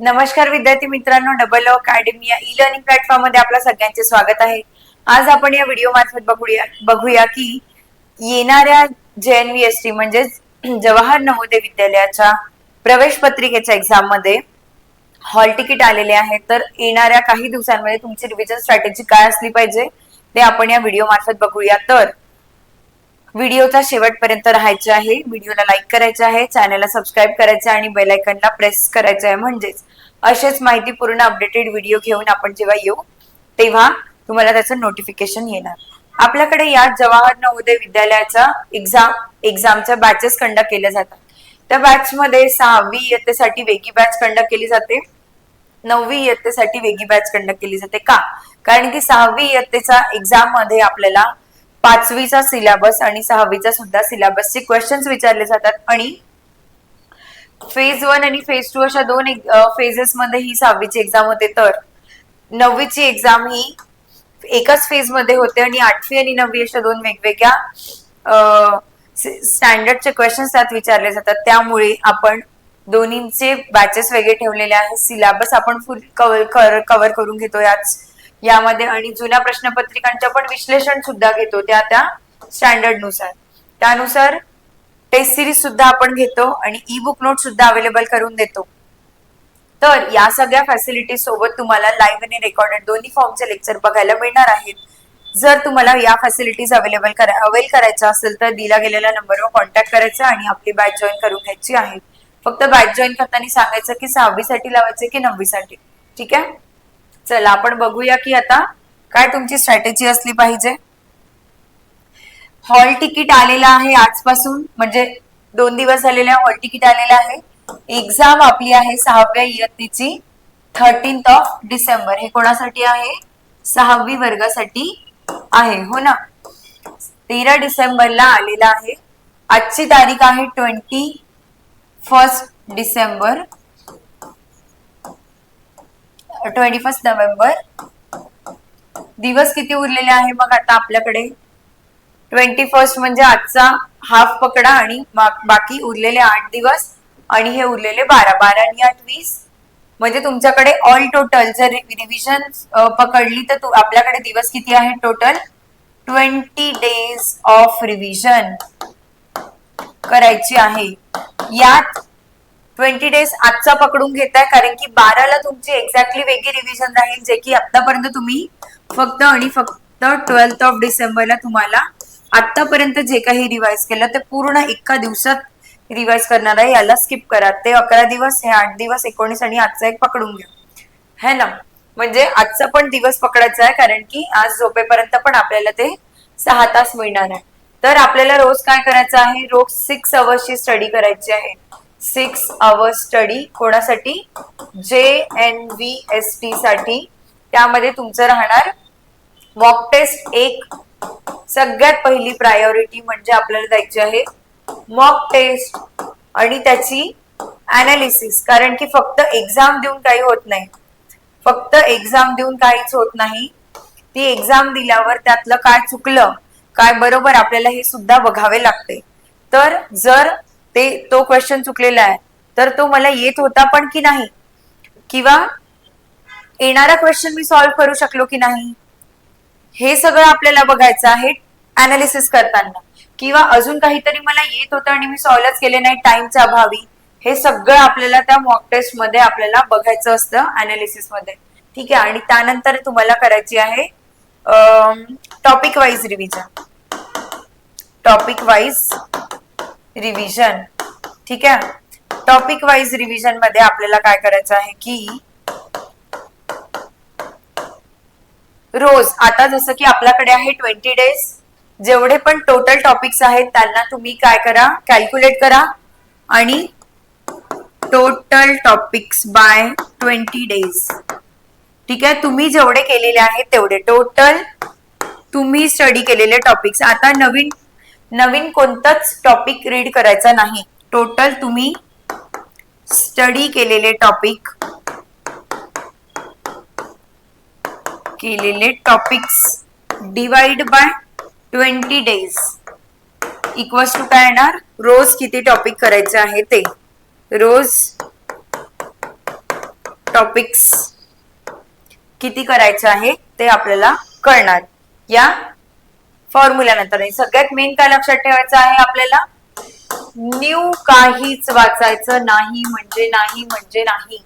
नमस्कार विद्यार्थी मित्रांनो डबल अकॅडमी या ई लर्निंग प्लॅटफॉर्ममध्ये आपल्या सगळ्यांचे स्वागत आहे. आज आपण या व्हिडिओ मार्फत बघूया बघूया की येणाऱ्या जे एन व्ही एस टी म्हणजेच जवाहर नवोदय विद्यालयाच्या प्रवेश पत्रिकेच्या एक्झाममध्ये हॉल तिकीट आलेले आहे तर येणाऱ्या काही दिवसांमध्ये तुमची रिव्हिजन स्ट्रॅटेजी काय असली पाहिजे ते आपण या व्हिडिओ मार्फत बघूया. तर व्हिडिओचा शेवटपर्यंत राहायचे आहे. व्हिडिओला लाईक करायचे आहे चॅनलला सबस्क्राईब करायचं आणि बेलायकनला प्रेस करायचं आहे म्हणजेच. असेच माहितीपूर्ण अपडेटेड व्हिडिओ घेऊन आपण जेव्हा येऊ तेव्हा तुम्हाला त्याचं नोटिफिकेशन येणार. आपल्याकडे या जवाहर नवोदय विद्यालयाचा एक्झाम एक्झामच्या बॅचेस कंडक्ट केल्या जातात. त्या बॅच मध्ये सहावी इयत्तेसाठी वेगळी बॅच कंडक्ट केली जाते. नववी इयत्तेसाठी वेगळी बॅच कंडक्ट केली जाते. का? कारण की सहावी इयत्तेचा एक्झाममध्ये आपल्याला पाचवीचा सिलेबस आणि सहावीचा सुद्धा सिलेबसचे क्वेश्चन्स विचारले जातात. आणि फेज वन आणि फेज टू अशा दोन फेजेस मध्ये ही सहावीची एक्झाम होते. तर नववीची एक्झाम ही एकाच फेजमध्ये होते आणि आठवी आणि नववी अशा दोन वेगवेगळ्या स्टँडर्डचे क्वेश्चन्स त्यात विचारले जातात. त्यामुळे आपण दोन्हींचे बॅचेस वेगळे ठेवलेले आहेत. सिलेबस आपण फुल कव्हर कव्हर करून घेतो याच यामध्ये आणि जुन्या प्रश्नपत्रिकांच्या पण विश्लेषण सुद्धा घेतो त्या त्या स्टँडर्डनुसार. त्यानुसार टेस्ट सिरीज सुद्धा आपण घेतो आणि ई बुक नोट सुद्धा अवेलेबल करून देतो. तर या सगळ्या फॅसिलिटी सोबत तुम्हाला लाईव्ह आणि रेकॉर्डेड दोन्ही फॉर्मचे लेक्चर बघायला मिळणार आहेत. जर तुम्हाला या फॅसिलिटीज अवेलेबल करा अवेल करायच्या असेल तर दिला गेलेल्या नंबरवर कॉन्टॅक्ट करायचा आणि आपली बॅच जॉईन करून घ्यायची आहे. फक्त बॅच जॉईन करताना सांगायचं की सहावीसाठी लावायचं की नववीसाठी. ठीक आहे? चला आपण बघूया की आता काय तुमची स्ट्रॅटेजी असली पाहिजे. हॉल तिकीट आलेलं आहे आजपासून म्हणजे दोन दिवस झालेले हॉल तिकीट आलेलं आहे. एक्झाम आपली आहे सहाव्या इयत्तेची थर्टीन्थ ऑफ डिसेंबर हे कोणासाठी आहे? सहावी वर्गासाठी आहे हो ना? तेरा डिसेंबरला आलेला आहे. आजची तारीख आहे twenty first December. Twenty first November. दिवस किती उरलेले आहे मग आता आपल्याकडे? ट्वेंटी फर्स्ट म्हणजे आजचा हाफ पकडा आणि बाकी उरलेले आठ दिवस आणि हे उरलेले बारा. बारा आणि आठ वीस. म्हणजे तुमच्याकडे ऑल टोटल जर रिव्हिजन पकडली तर तू- आपल्याकडे दिवस किती आहे total twenty days of revision करायची आहे. यात ट्वेंटी डेज आजचा पकडून घेताय कारण की बाराला तुमची एक्झॅक्टली वेगळी रिव्हिजन राहील जे की आतापर्यंत तुम्ही फक्त आणि फक्त ट्वेल्थ ऑफ डिसेंबरला तुम्हाला आतापर्यंत जे काही रिवाइज केलं ते पूर्ण एका दिवसात रिवाइज करणार आहे याला स्किप करा. ते अकरा दिवस हे आठ दिवस एकोणीस आणि आजचा एक पकडून घ्या. है ना? म्हणजे आजचा पण दिवस पकडायचा आहे कारण की आज झोपेपर्यंत पण आपल्याला ते सहा तास मिळणार आहे. तर आपल्याला रोज काय करायचं आहे? रोज सिक्स अवर्सची स्टडी करायची आहे. सिक्स आवर स्टडी कोणासाठी? जे एन व्ही एस टी साठी. त्यामध्ये तुमचं राहणार मॉक टेस्ट एक. सगळ्यात पहिली प्रायोरिटी म्हणजे आपल्याला द्यायची आहे मॉक टेस्ट आणि त्याची अनालिसिस कारण की फक्त एक्झाम देऊन काही होत नाही. फक्त एक्झाम देऊन काहीच होत नाही. ती एक्झाम दिल्यावर त्यातलं काय चुकलं काय बरोबर आपल्याला हे सुद्धा बघावे लागते. तर जर ते तो क्वेश्चन चुकलेला आहे. तर तो मला येत होता पण की नाही? किंवा येणारा क्वेश्चन मी सॉल्व्ह करू शकलो की नाही? हे सगळं आपल्याला बघायचं आहे अनालिसिस करताना. किंवा अजून काहीतरी मला येत होतं आणि मी सॉल्वच केले नाही टाइमच्या अभावी. हे सगळं आपल्याला त्या मॉक टेस्टमध्ये आपल्याला बघायचं असतं अनालिसिसमध्ये. ठीक आहे? आणि त्यानंतर तुम्हाला करायची आहे topic wise revision topic wise revision ठीक आहे? टॉपिक वाईज रिव्हिजनमध्ये आपल्याला काय करायचं आहे की रोज आता जसं की आपल्याकडे आहे ट्वेंटी डेज जेवढे पण टोटल टॉपिक्स आहेत त्यांना तुम्ही काय करा? कॅल्क्युलेट करा. आणि total topics by twenty days ठीक आहे? तुम्ही जेवढे केलेले आहेत तेवढे. टोटल तुम्ही स्टडी केलेले टॉपिक्स आता नवीन नवीन कोणताच टॉपिक रीड करायचा नाही. टोटल तुम्ही स्टडी केलेले टॉपिक केलेले topics divide by twenty days equals to काय येणार? रोज किती टॉपिक करायचे आहे ते. रोज टॉपिक्स किती करायचे आहे ते आपल्याला कळणार. या फॉर्म्युल्यानंतर आणि सगळ्यात मेन काय लक्षात ठेवायचं आहे आपल्याला? न्यू काहीच वाचायचं नाही म्हणजे नाही म्हणजे नाही.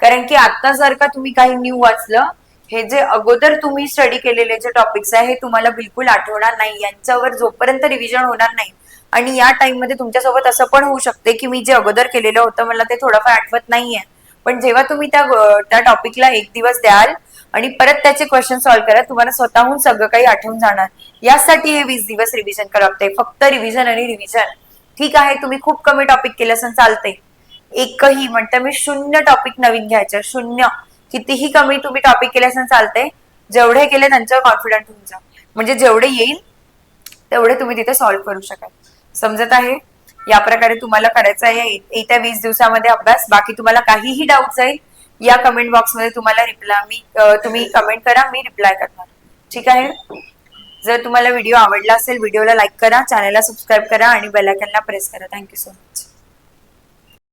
कारण की आता जर का तुम्ही काही न्यू वाचलं हे जे अगोदर तुम्ही स्टडी केलेले जे टॉपिक्स आहे हे तुम्हाला बिलकुल आठवणार नाही. यांच्यावर जोपर्यंत रिव्हिजन होणार नाही आणि या टाइममध्ये तुमच्यासोबत असं पण होऊ शकते की मी जे अगोदर केलेलं होतं मला ते थोडंफार आठवत नाहीये. पण जेव्हा तुम्ही त्या त्या टॉपिकला एक दिवस द्याल आणि परत त्याचे क्वेश्चन सॉल्व्ह करा. तुम्हाला स्वतःहून सगळं काही आठवून जाणार. यासाठी हे वीस दिवस रिव्हिजन करावं लागते फक्त रिव्हिजन आणि रिव्हिजन ठीक आहे तुम्ही खूप कमी टॉपिक केले असं चालते एकही म्हणते मी शून्य टॉपिक नवीन घ्यायचं. शून्य. कितीही कमी तुम्ही टॉपिक केले असं चालते जेवढे केले त्यांच्यावर कॉन्फिडंट होऊन जा. म्हणजे जेवढे येईल तेवढे तुम्ही तिथे सॉल्व्ह करू शकाल. समजत आहे? या प्रकारे तुम्हाला करायचं आहे. येत्या वीस दिवसामध्ये अभ्यास. बाकी तुम्हाला काहीही डाऊट जाईल या कमेंट बॉक्समध्ये तुम्हाला रिप्लाय मी तुम्ही कमेंट करा मी रिप्लाय करणार. ठीक आहे? जर तुम्हाला व्हिडिओ आवडला असेल व्हिडिओला लाईक करा चॅनलला सबस्क्राईब करा आणि बेलायकनला प्रेस करा. Thank you so much